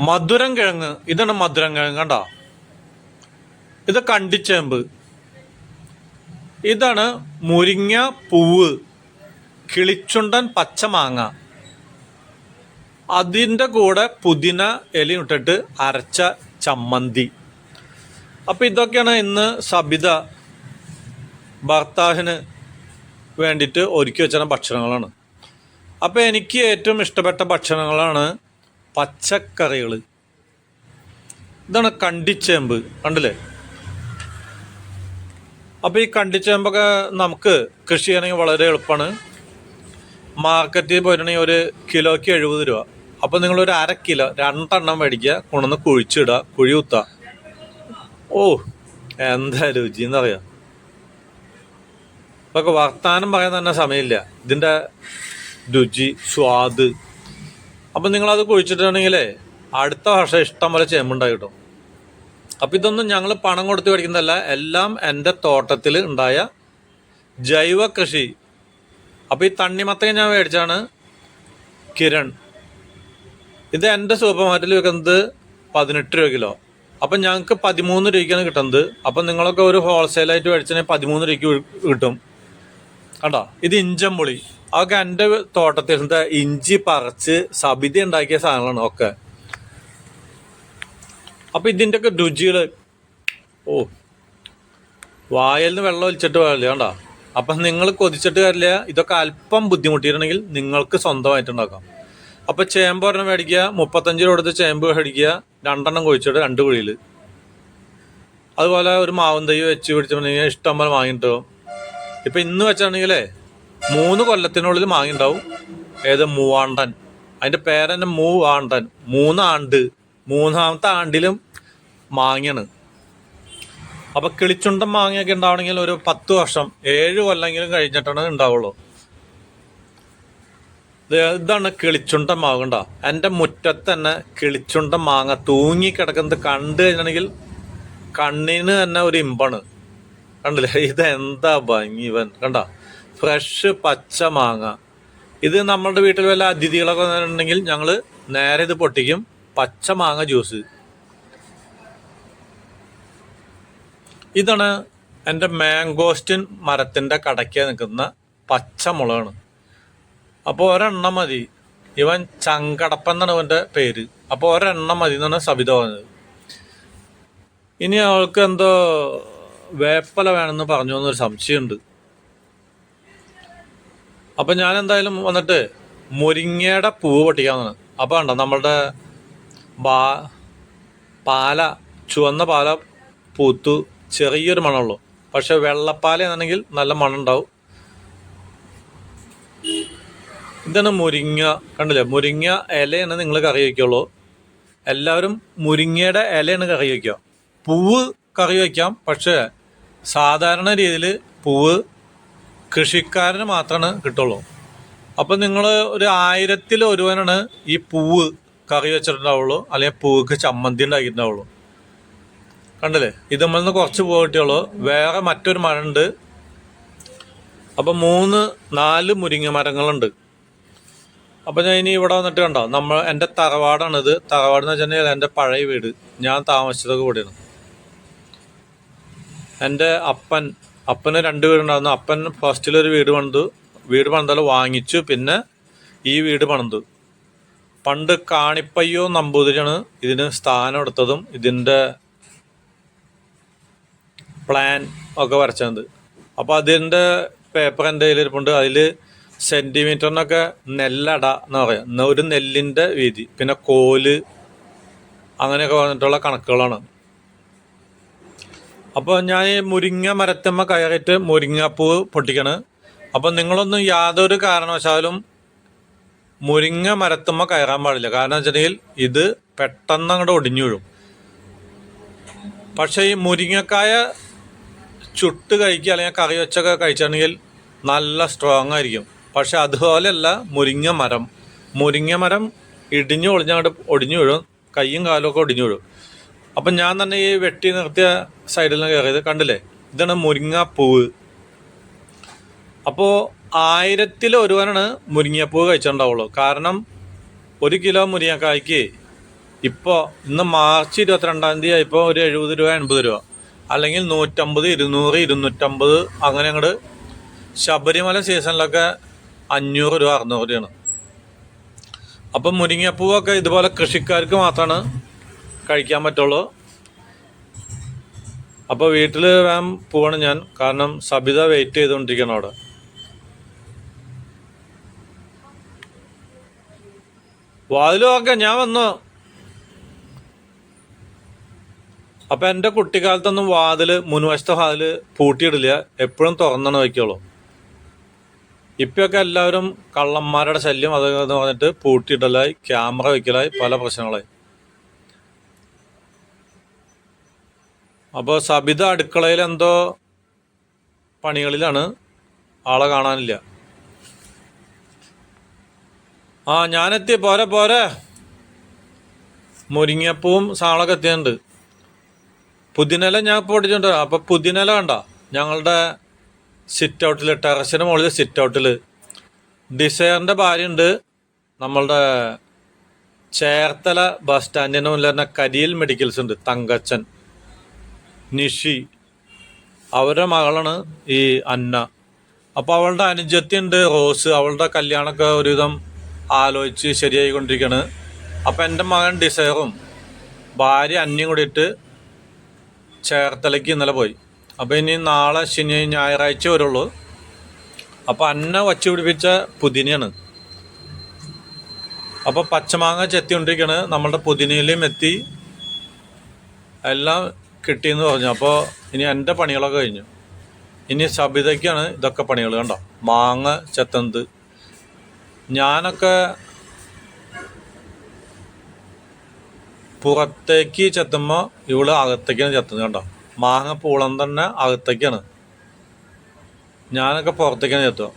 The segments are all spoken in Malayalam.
മധുരം കിഴങ്ങ്. ഇതാണ് മധുരം കിഴങ്ങ് കണ്ട? ഇത് കണ്ടിച്ചേമ്പ്. ഇതാണ് മുരിങ്ങ പൂവ്. കിളിച്ചുണ്ടൻ പച്ചമാങ്ങ അതിന്റെ കൂടെ പുതിന ഇലയും ഇട്ടിട്ട് അരച്ച ചമ്മന്തി. അപ്പം ഇതൊക്കെയാണ് ഇന്ന് സബിത ഭർത്താവിന് വേണ്ടിയിട്ട് ഒരുക്കി വെച്ച ഭക്ഷണങ്ങളാണ്. അപ്പോൾ എനിക്ക് ഏറ്റവും ഇഷ്ടപ്പെട്ട ഭക്ഷണങ്ങളാണ് പച്ചക്കറികൾ. ഇതാണ് കണ്ടിച്ചേമ്പ്. കണ്ടില്ലേ? അപ്പോൾ ഈ കണ്ടിച്ചേമ്പൊക്കെ നമുക്ക് കൃഷി ചെയ്യണമെങ്കിൽ വളരെ എളുപ്പമാണ് മാർക്കറ്റിൽ പോയിട്ടുണ്ടെങ്കിൽ ഒരു കിലോയ്ക്ക് എഴുപത് രൂപ. അപ്പോൾ നിങ്ങളൊരു അര കിലോ രണ്ടെണ്ണം മേടിക്കുക. കൊണ്ടുവന്ന് കുഴിച്ചിടുക കുഴി കുത്തുക. ഓ എന്താ രുചി എന്നറിയാം? ഇപ്പൊക്കെ വർത്താനം പറയാൻ തന്നെ സമയമില്ല. ഇതിന്റെ രുചി സ്വാദ് അപ്പം നിങ്ങളത് കുഴിച്ചിട്ടുണ്ടെങ്കിലേ അടുത്ത വർഷം ഇഷ്ടം പോലെ ചേമ്പുണ്ടായി കിട്ടും. അപ്പം ഇതൊന്നും ഞങ്ങൾ പണം കൊടുത്ത് മേടിക്കുന്നതല്ല എല്ലാം എന്റെ തോട്ടത്തിൽ ഉണ്ടായ ജൈവ കൃഷി. അപ്പോൾ ഈ തണ്ണിമത്തങ്ങ ഞാൻ മേടിച്ചാണ് കിരൺ. ഇത് എന്റെ സൂപ്പർ മാർക്കറ്റിൽ വെക്കുന്നത് പതിനെട്ട് രൂപ കിലോ. അപ്പം ഞങ്ങൾക്ക് പതിമൂന്ന് രൂപയ്ക്കാണ് കിട്ടുന്നത്. അപ്പം നിങ്ങളൊക്കെ ഒരു ഹോൾസെയിലായിട്ട് മേടിച്ചാൽ പതിമൂന്ന് രൂപയ്ക്ക് കിട്ടും. കണ്ടോ? ഇത് ഇഞ്ചമ്പുളി അതൊക്കെ എന്റെ തോട്ടത്തിൽ ഇഞ്ചി പറിച്ച് സബിത ഉണ്ടാക്കിയ സാധനങ്ങളാണ് ഒക്കെ. അപ്പം ഇതിന്റെയൊക്കെ രുചികൾ ഓ വായിൽ നിന്ന് വെള്ളം ഒലിച്ചിട്ട് വരില്ല കണ്ടോ? അപ്പം നിങ്ങൾ കൊതിച്ചിട്ട് കാര്യമില്ല ഇതൊക്കെ അല്പം ബുദ്ധിമുട്ടിയിട്ടുണ്ടെങ്കിൽ നിങ്ങൾക്ക് സ്വന്തമായിട്ട് ഉണ്ടാക്കാം. അപ്പോൾ ചേമ്പ് ഒരെണ്ണം മേടിക്കുക മുപ്പത്തഞ്ച് രൂപ കൊടുത്ത് ചേമ്പ് മേടിക്കുക രണ്ടെണ്ണം കുഴിച്ചിട്ട് രണ്ട് കുഴിയിൽ അതുപോലെ ഒരു മാവും തൈ വെച്ച് പിടിച്ചിട്ടുണ്ടെങ്കിൽ ഇഷ്ടം പോലെ വാങ്ങിയിട്ട് ഇപ്പം ഇന്ന് വെച്ചാണെങ്കിലേ മൂന്ന് കൊല്ലത്തിനുള്ളിൽ മാങ്ങിണ്ടാവും. ഏത്? മൂവാണ്ടൻ. അതിന്റെ പേരെന്നെ മൂവാണ്ടൻ. മൂന്നാണ്ട്. മൂന്നാമത്തെ ആണ്ടിലും മാങ്ങയാണ്. അപ്പൊ കിളിച്ചുണ്ടൻ മാങ്ങയൊക്കെ ഉണ്ടാവണമെങ്കിൽ ഒരു പത്ത് വർഷം ഏഴ് കൊല്ലെങ്കിലും കഴിഞ്ഞിട്ടാണ് ഉണ്ടാവുള്ളൂ. ഇതാണ് കിളിച്ചുണ്ട മാങ്ങണ്ട എന്റെ മുറ്റത്ത് തന്നെ കിളിച്ചുണ്ട മാങ്ങ തൂങ്ങി കിടക്കുന്നത് കണ്ടു കഴിഞ്ഞാണെങ്കിൽ കണ്ണിന് തന്നെ ഒരു ഇമ്പാണ്. കണ്ടില്ലേ? ഇത് എന്താ ഭംഗി ഇവൻ? കണ്ട? ഫ്രഷ് പച്ച മാങ്ങ. ഇത് നമ്മളുടെ വീട്ടിൽ വല്ല അതിഥികളൊക്കെ ഉണ്ടെങ്കിൽ ഞങ്ങൾ നേരെ ഇത് പൊട്ടിക്കും. പച്ച മാങ്ങ ജ്യൂസ്. ഇതാണ് എന്റെ മാങ്കോസ്റ്റിൻ മരത്തിന്റെ കടയ്ക്ക് നിൽക്കുന്ന പച്ചമുളകാണ്. അപ്പോൾ ഒരെണ്ണം മതി. ഇവൻ ചങ്കടപ്പൻ എന്നാണ് ഇവന്റെ പേര്. അപ്പോൾ ഒരെണ്ണം മതി എന്നാണ് സബിത പറഞ്ഞത്. ഇനി അവൾക്ക് എന്തോ വേപ്പല വേണമെന്ന് പറഞ്ഞു എന്നൊരു സംശയമുണ്ട്. അപ്പം ഞാൻ എന്തായാലും വന്നിട്ട് മുരിങ്ങയുടെ പൂവ് പൊട്ടിക്കാന്നാണ്. അപ്പോൾ കണ്ടോ നമ്മളുടെ ബാ പാല ചുവന്ന പാല പൂത്തു ചെറിയൊരു മണമുള്ളൂ. പക്ഷെ വെള്ളപ്പാല എന്നുണ്ടെങ്കിൽ നല്ല മണമുണ്ടാവും. ഇതാണ് മുരിങ്ങ കണ്ടില്ലേ? മുരിങ്ങ ഇലയാണ് നിങ്ങൾ കറി വയ്ക്കുള്ളൂ. എല്ലാവരും മുരിങ്ങയുടെ ഇലയാണ് കറി വയ്ക്കുക. പൂവ് കറി വയ്ക്കാം പക്ഷേ സാധാരണ രീതിയിൽ പൂവ് കൃഷിക്കാരന് മാത്രമാണ് കിട്ടുള്ളൂ. അപ്പം നിങ്ങൾ ഒരു ആയിരത്തിൽ ഒരുവനാണ് ഈ പൂവ് കറി വെച്ചിട്ടുണ്ടാവുള്ളൂ. അല്ലെങ്കിൽ പൂക്ക് ചമ്മന്തി ഉണ്ടാക്കിയിട്ടുണ്ടാവുള്ളൂ. കണ്ടില്ലേ? ഇത് നമ്മളിൽ നിന്ന് കുറച്ച് പൂവ് കിട്ടിയുള്ളൂ. വേറെ മറ്റൊരു മരം ഉണ്ട് അപ്പം മൂന്ന് നാല് മുരിങ്ങ മരങ്ങളുണ്ട്. അപ്പം ഞാൻ ഇനി ഇവിടെ വന്നിട്ട് കണ്ടോ? നമ്മൾ എന്റെ തറവാടാണിത്. തറവാട് എന്ന് വെച്ചിട്ടുണ്ടെങ്കിൽ എന്റെ പഴയ വീട്. ഞാൻ താമസിച്ചതൊക്കെ ഇവിടെയാണ്. എന്റെ അപ്പൻ അപ്പന് രണ്ട് വീടുണ്ടായിരുന്നു അപ്പൻ ഫസ്റ്റിലൊരു വീട് പണിതു. വീട് പണിതാൽ വാങ്ങിച്ചു പിന്നെ ഈ വീട് പണിതു. പണ്ട് കാണിപ്പയ്യോ നമ്പൂതിരിയാണ് ഇതിന് സ്ഥാനം എടുത്തതും ഇതിന്റെ പ്ലാൻ ഒക്കെ വരച്ചത്. അപ്പോൾ അതിന്റെ പേപ്പർ എന്റെ കയ്യിലിരിപ്പുണ്ട്. അതിൽ സെന്റിമീറ്ററിനൊക്കെ നെല്ലട എന്ന് പറയാം. ഒരു നെല്ലിന്റെ വീതി. പിന്നെ കോൽ അങ്ങനെയൊക്കെ പറഞ്ഞിട്ടുള്ള കണക്കുകളാണ്. അപ്പോൾ ഞാൻ മുരിങ്ങ മരത്തമ്മ കയറിയിട്ട് മുരിങ്ങപ്പൂവ് പൊട്ടിക്കണ്. അപ്പോൾ നിങ്ങളൊന്നും യാതൊരു കാരണവശാലും മുരിങ്ങ മരത്തമ്മ കയറാൻ പാടില്ല. കാരണം വെച്ചിട്ടുണ്ടെങ്കിൽ ഇത് പെട്ടെന്ന് അങ്ങോട്ട് ഒടിഞ്ഞു വീഴും. പക്ഷേ ഈ മുരിങ്ങക്കായ ചുട്ട് കഴിക്കുക അല്ലെങ്കിൽ കറി വെച്ചൊക്കെ കഴിച്ചാണെങ്കിൽ നല്ല സ്ട്രോങ് ആയിരിക്കും. പക്ഷെ അതുപോലെയല്ല മുരിങ്ങ മരം. മുരിങ്ങ മരം ഇടിഞ്ഞു ഒളിഞ്ഞങ്ങോട്ട് ഒടിഞ്ഞു വീഴും. കൈയും കാലും ഒക്കെ ഒടിഞ്ഞു വീഴും. അപ്പം ഞാൻ തന്നെ ഈ വെട്ടി നിർത്തിയ സൈഡിൽ നിന്ന് കയറിയത് കണ്ടില്ലേ? ഇതാണ് മുരിങ്ങ പൂവ് അപ്പോൾ ആയിരത്തിൽ ഒരുവനാണ് മുരിങ്ങാപ്പൂവ് കഴിച്ചിട്ടുണ്ടാവുള്ളൂ. കാരണം ഒരു കിലോ മുരിങ്ങക്കായ്ക്ക് ഇപ്പോൾ ഇന്ന് മാർച്ച് ഇരുപത്തിരണ്ടാം തീയതി ഇപ്പോൾ ഒരു എഴുപത് രൂപ എൺപത് രൂപ. അല്ലെങ്കിൽ നൂറ്റമ്പത് ഇരുന്നൂറ് ഇരുന്നൂറ്റമ്പത് അങ്ങനെ അങ്ങോട്ട് ശബരിമല സീസണിലൊക്കെ അഞ്ഞൂറ് രൂപ അറുന്നൂറ് രൂപയാണ്. അപ്പം മുരിങ്ങപ്പൂവൊക്കെ ഇതുപോലെ കൃഷിക്കാർക്ക് മാത്രമാണ് കഴിക്കാൻ പറ്റുള്ളൂ. അപ്പോൾ വീട്ടിൽ വേഗം പോവാണ് ഞാൻ. കാരണം സബിത വെയിറ്റ് ചെയ്തുകൊണ്ടിരിക്കണം അവിടെ. വാതിലൊക്കെ ഞാൻ വന്നു. അപ്പം എന്റെ കുട്ടിക്കാലത്തൊന്നും വാതിൽ മുൻവശത്തെ വാതിൽ പൂട്ടിയിടില്ല. എപ്പോഴും തുറന്നാണ് വയ്ക്കുള്ളൂ. ഇപ്പൊക്കെ എല്ലാവരും കള്ളന്മാരുടെ ശല്യം അത് പറഞ്ഞിട്ട് പൂട്ടിയിടലായി ക്യാമറ വയ്ക്കലായി പല പ്രശ്നങ്ങളായി. അപ്പോൾ സബിത അടുക്കളയിൽ എന്തോ പണികളിലാണ്. ആളെ കാണാനില്ല. ആ ഞാനെത്തി. പോരെ പോരെ. മുരിങ്ങപ്പൂവും സാളൊക്കെ എത്തിയുണ്ട് പുതിനില ഞാൻ പൊടിച്ചിട്ടുണ്ട് അപ്പോൾ പുതിനില കണ്ട. ഞങ്ങളുടെ സിറ്റ് ഔട്ടിൽ ടെറസിന് മുകളിൽ സിറ്റ് ഔട്ടിൽ ഡിസയറിന്റെ ഭാര്യ ഉണ്ട് നമ്മളുടെ ചേർത്തല ബസ് സ്റ്റാൻഡിന് മുന്നിൽ തന്നെ കരിയിൽ മെഡിക്കൽസ് ഉണ്ട്. തങ്കച്ചൻ. നിഷി. അവരുടെ മകളാണ് ഈ അന്ന. അപ്പോൾ അവളുടെ അനുജത്തിയുണ്ട് റോസ്. അവളുടെ കല്യാണമൊക്കെ ഒരുവിധം ആലോചിച്ച് ശരിയായി കൊണ്ടിരിക്കുകയാണ് അപ്പോൾ എന്റെ മകൻ ഡിസൈറും ഭാര്യ അന്യം കൂടിയിട്ട് ചേർത്തലയ്ക്ക് ഇന്നലെ പോയി. അപ്പോൾ ഇനി നാളെ ശനി ഞായറാഴ്ച വരുള്ളൂ. അപ്പോൾ അന്ന വച്ച് പിടിപ്പിച്ച പുതിനയാണ്. അപ്പോൾ പച്ചമാങ്ങ ചെത്തിക്കൊണ്ടിരിക്കുകയാണ് നമ്മളുടെ പുതിനയിലും എത്തി. എല്ലാം കിട്ടിയെന്ന് പറഞ്ഞു. അപ്പോൾ ഇനി എന്റെ പണികളൊക്കെ കഴിഞ്ഞു. ഇനി സബിതയ്ക്കാണ് ഇതൊക്കെ പണികൾ കണ്ടോ? മാങ്ങ ചെത്തന്ത്. ഞാനൊക്കെ പുറത്തേക്ക് ചെത്തുമ്പോൾ ഇവൾ അകത്തേക്കാണ് ചെത്തുന്നത് കണ്ടോ? മാങ്ങ പൂളം തന്നെ അകത്തേക്കാണ്. ഞാനൊക്കെ പുറത്തേക്കാണ് ചെത്തുക.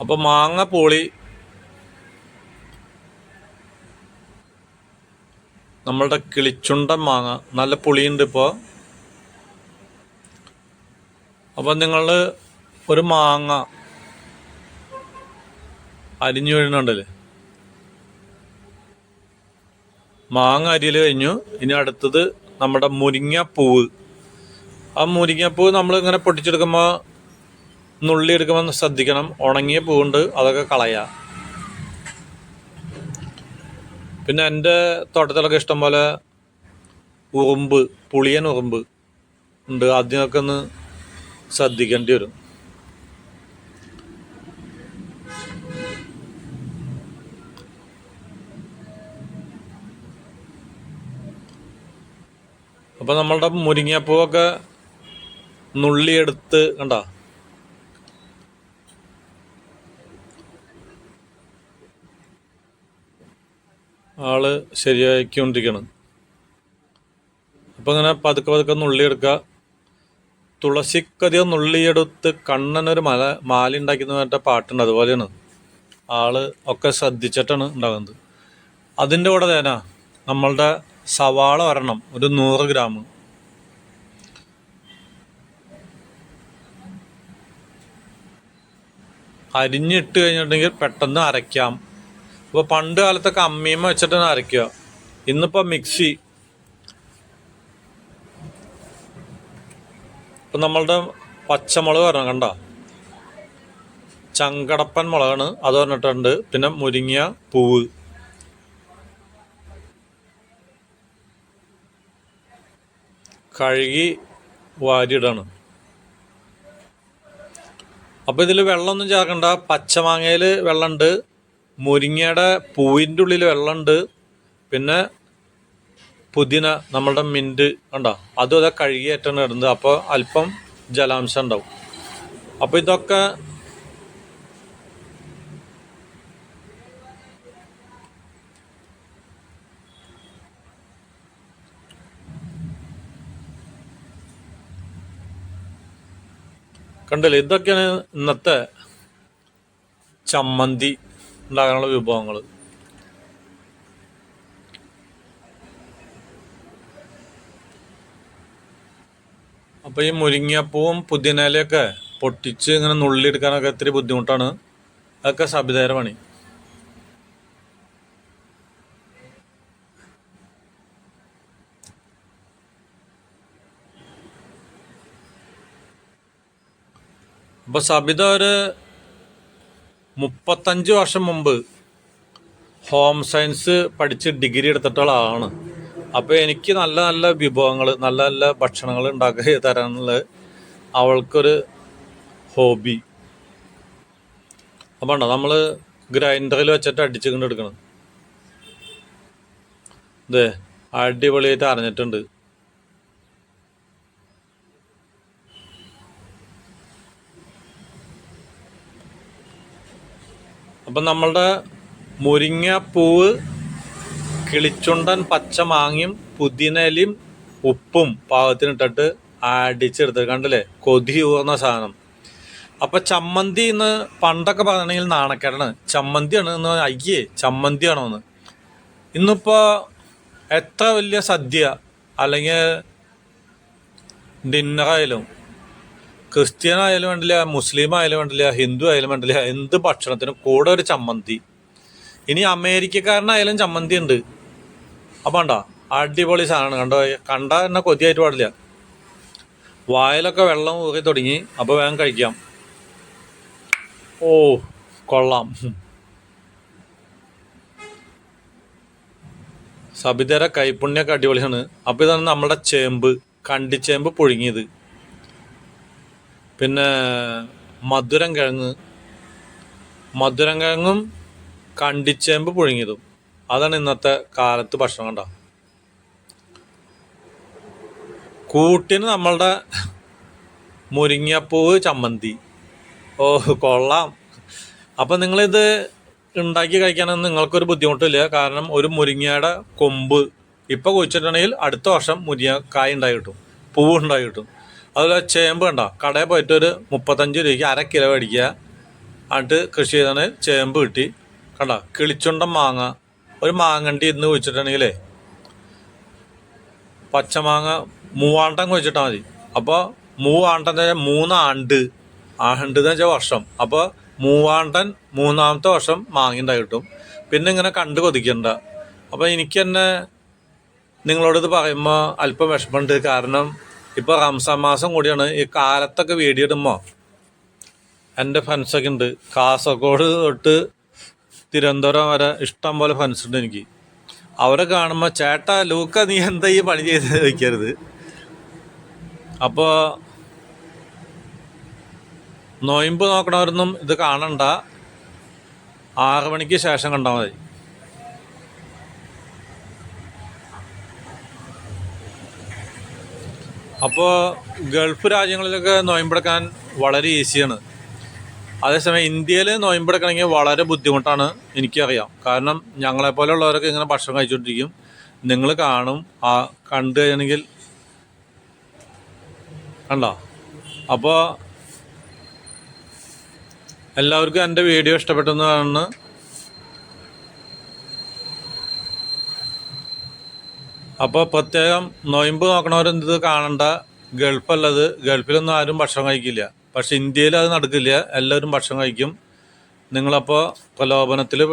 അപ്പോൾ മാങ്ങ പൂളി നമ്മളുടെ കിളിച്ചുണ്ടൻ മാങ്ങ നല്ല പുളിയുണ്ട് ഇപ്പോൾ അപ്പം നിങ്ങൾ ഒരു മാങ്ങ അരിഞ്ഞു വീഴുന്നുണ്ടല്ലേ മാങ്ങ അരിയൽ കഴിഞ്ഞു. ഇനി അടുത്തത് നമ്മുടെ മുരിങ്ങപ്പൂവ്. ആ മുരിങ്ങപ്പൂവ് നമ്മൾ ഇങ്ങനെ പൊട്ടിച്ചെടുക്കുമ്പോൾ നുള്ളി എടുക്കുമ്പോൾ ശ്രദ്ധിക്കണം. ഉണങ്ങിയ പൂവുണ്ട് അതൊക്കെ കളയാം. പിന്നെ എന്റെ തോട്ടത്തിലൊക്കെ ഇഷ്ടംപോലെ ഉറുമ്പ് പുളിയൻ ഉറുമ്പ് ഉണ്ട്. അതിനൊക്കെ ഒന്ന് ശ്രദ്ധിക്കേണ്ടി വരും. അപ്പം നമ്മളുടെ മുരിങ്ങപ്പൂവൊക്കെ നുള്ളിയെടുത്ത് കണ്ട? ആൾ ശരിയാക്കിക്കൊണ്ടിരിക്കണം അപ്പം അങ്ങനെ പതുക്കെ പതുക്കെ നുള്ളിയെടുക്കുക. തുളസിക്കതിയോ നുള്ളിയെടുത്ത് കണ്ണനൊരു മല മാല ഉണ്ടാക്കുന്ന പറഞ്ഞ പാട്ടുണ്ട്. അതുപോലെയാണ് ആൾ ഒക്കെ ശ്രദ്ധിച്ചിട്ടാണ് ഉണ്ടാകുന്നത്. അതിന്റെ കൂടെ തേനാ നമ്മളുടെ സവാള വരണം. ഒരു നൂറ് ഗ്രാം. അരിഞ്ഞിട്ട് കഴിഞ്ഞിട്ടുണ്ടെങ്കിൽ പെട്ടെന്ന് അരയ്ക്കാം. ഇപ്പോൾ പണ്ട് കാലത്തൊക്കെ അമ്മീമ്മ വെച്ചിട്ടാണ് അരയ്ക്കുക. ഇന്നിപ്പോൾ മിക്സി. ഇപ്പം നമ്മളുടെ പച്ചമുളക് പറഞ്ഞ കണ്ട? ചങ്കടപ്പൻ മുളകാണ്. അത് പറഞ്ഞിട്ടുണ്ട്. പിന്നെ മുരിങ്ങിയ പൂവ്. കഴുകി വാരിയിടാണ്. അപ്പോൾ ഇതിൽ വെള്ളമൊന്നും ചേർക്കണ്ട. പച്ചമാങ്ങയിൽ വെള്ളമുണ്ട്. മുരിങ്ങയുടെ പൂവിന്റെ ഉള്ളിൽ വെള്ളമുണ്ട്. പിന്നെ പുതിന നമ്മളുടെ മിന്റ് ഉണ്ടോ അതും അതൊക്കെ കഴുകി ഏറ്റവും ഇടുന്നത്. അപ്പോൾ അല്പം ജലാംശം ഉണ്ടാവും. അപ്പോൾ ഇതൊക്കെ കണ്ടില്ലേ? ഇതൊക്കെയാണ് ഇന്നത്തെ ചമ്മന്തി. ഉണ്ടാകാനുള്ള വിഭവങ്ങൾ അപ്പോൾ ഈ മുരിങ്ങപ്പൂവും പുതിനയിലയൊക്കെ പൊട്ടിച്ച് ഇങ്ങനെ നുള്ളിയെടുക്കാനൊക്കെ ഇത്തിരി ബുദ്ധിമുട്ടാണ്. അതൊക്കെ സബിതയുടെ പണി അപ്പൊ സബിത ഒരു മുപ്പത്തഞ്ച് വർഷം മുമ്പ് ഹോം സയൻസ് പഠിച്ച് ഡിഗ്രി എടുത്തിട്ടുള്ള ആളാണ് അപ്പോൾ എനിക്ക് നല്ല നല്ല വിഭവങ്ങൾ നല്ല നല്ല ഭക്ഷണങ്ങൾ ഉണ്ടാക്കി തരാനുള്ള അവൾക്കൊരു ഹോബി. അപ്പോൾ നമ്മൾ ഗ്രൈൻഡറിൽ വെച്ചിട്ട് അടിച്ചുകൊണ്ട് എടുക്കണം. ഇതേ അടിപൊളിയായിട്ട് അറിഞ്ഞിട്ടുണ്ട് അപ്പം നമ്മളുടെ മുരിങ്ങപ്പൂവ് കിളിച്ചുണ്ടൻ പച്ച മാങ്ങയും പുതിനയിലയും ഉപ്പും പാകത്തിനിട്ടിട്ട് അടിച്ചെടുത്ത് കണ്ടില്ലേ? കൊതി ഊർന്ന സാധനം. അപ്പം ചമ്മന്തി എന്ന് പണ്ടൊക്കെ പറഞ്ഞിട്ടുണ്ടെങ്കിൽ നാണക്കേടാണ്. ചമ്മന്തിയാണ് എന്ന് അയ്യേ ചമ്മന്തിയാണോ എന്ന് ഇന്നിപ്പോ എത്ര വലിയ സദ്യ അല്ലെങ്കിൽ ഡിന്നറായാലും ക്രിസ്ത്യൻ ആയാലും വേണ്ടില്ല മുസ്ലിം ആയാലും വേണ്ടില്ല ഹിന്ദു ആയാലും വേണ്ടില്ല എന്ത് ഭക്ഷണത്തിനും കൂടെ ഒരു ചമ്മന്തി. ഇനി അമേരിക്കക്കാരനായാലും ചമ്മന്തി ഉണ്ട്. അപ്പം കണ്ടോ അടിപൊളി സാധനമാണ്. കണ്ടോ കണ്ട എന്നെ കൊതിയായിട്ട് പാടില്ല. വായലൊക്കെ വെള്ളം ഊറി തുടങ്ങി അപ്പോൾ വേഗം കഴിക്കാം. ഓ കൊള്ളാം. സബിതര കൈപ്പുണ്യൊക്കെ അടിപൊളിയാണ്. അപ്പോൾ ഇതാണ് നമ്മുടെ ചേമ്പ് കണ്ടിച്ചേമ്പ് പുഴുങ്ങിയത്. പിന്നെ മധുരം കിഴങ്ങ്. മധുരം കിഴങ്ങും കണ്ടിച്ചേമ്പ് പുഴുങ്ങിയതും. അതാണ് ഇന്നത്തെ കാലത്ത് ഭക്ഷണം കണ്ട? കൂട്ടിന് നമ്മളുടെ മുരിങ്ങപ്പൂവ് ചമ്മന്തി. ഓ കൊള്ളാം. അപ്പം നിങ്ങളിത് ഉണ്ടാക്കി കഴിക്കാനൊന്നും നിങ്ങൾക്കൊരു ബുദ്ധിമുട്ടില്ല. കാരണം ഒരു മുരിങ്ങയുടെ കൊമ്പ് ഇപ്പം കുഴിച്ചിട്ടുണ്ടെങ്കിൽ അടുത്ത വർഷം മുരിങ്ങക്കായ ഉണ്ടായി കിട്ടും. പൂവ് ഉണ്ടായി കിട്ടും. അതുപോലെ ചേമ്പ് കണ്ട? കടയിൽ പോയിട്ട് ഒരു മുപ്പത്തഞ്ച് രൂപയ്ക്ക് അര കിലോ മേടിക്കുക. എന്നിട്ട് കൃഷി ചെയ്താണ് ചേമ്പ് കിട്ടി. കണ്ട? കിളിച്ചുണ്ടൻ മാങ്ങ. ഒരു മാങ്ങണ്ടി ഇന്ന് കുഴിച്ചിട്ടുണ്ടെങ്കിലേ പച്ചമാങ്ങ മൂവാണ്ടം കുഴിച്ചിട്ടാൽ മതി. അപ്പോൾ മൂവാണ്ടൻ വെച്ചാൽ മൂന്നാണ്ട്. ആണ്ട് എന്ന് വെച്ചാൽ വർഷം. അപ്പോൾ മൂവാണ്ടൻ മൂന്നാമത്തെ വർഷം മാങ്ങിണ്ടായി കിട്ടും. പിന്നെ ഇങ്ങനെ കണ്ട് കൊതിക്കണ്ട. അപ്പോൾ എനിക്ക് തന്നെ നിങ്ങളോട് പറയുമ്പോൾ അല്പം വിഷമമുണ്ട്. കാരണം ഇപ്പോൾ റംസാൻ മാസം കൂടിയാണ്. ഈ കാലത്തൊക്കെ വീഡിയോ ഇടുമ്പോൾ എന്റെ ഫ്രണ്ട്സൊക്കെ ഉണ്ട്. കാസർഗോഡ് തൊട്ട് തിരുവനന്തപുരം വരെ ഇഷ്ടം പോലെ ഫ്രണ്ട്സ് ഉണ്ട് എനിക്ക്. അവരെ കാണുമ്പോൾ ചേട്ടാ ലൂക്ക നീ എന്താ ഈ പണി ചെയ്ത്? വയ്ക്കരുത് അപ്പോൾ നൊയമ്പ് നോക്കണവരൊന്നും ഇത് കാണണ്ട. ആറ് മണിക്ക് ശേഷം കണ്ടാൽ മതി. അപ്പോൾ ഗൾഫ് രാജ്യങ്ങളിലൊക്കെ നോയമ്പെടുക്കാൻ വളരെ ഈസിയാണ്. അതേസമയം ഇന്ത്യയിൽ നോയമ്പെടുക്കണമെങ്കിൽ വളരെ ബുദ്ധിമുട്ടാണ് എനിക്കറിയാം. കാരണം ഞങ്ങളെപ്പോലെയുള്ളവരൊക്കെ ഇങ്ങനെ ഭക്ഷണം കഴിച്ചുകൊണ്ടിരിക്കും നിങ്ങൾ കാണും. ആ കണ്ടു കഴിഞ്ഞെങ്കിൽ കണ്ടോ? അപ്പോൾ എല്ലാവർക്കും എന്റെ വീഡിയോ ഇഷ്ടപ്പെട്ടെന്ന് അപ്പോൾ പ്രത്യേകം നൊയമ്പ് നോക്കണവരെന്ത് ഇത് കാണണ്ട. ഗൾഫല്ലത് ഗൾഫിലൊന്നും ആരും ഭക്ഷണം കഴിക്കില്ല. പക്ഷെ ഇന്ത്യയിൽ അത് നടക്കില്ല. എല്ലാവരും ഭക്ഷണം കഴിക്കും. നിങ്ങളപ്പോൾ പ്രലോഭനത്തിൽ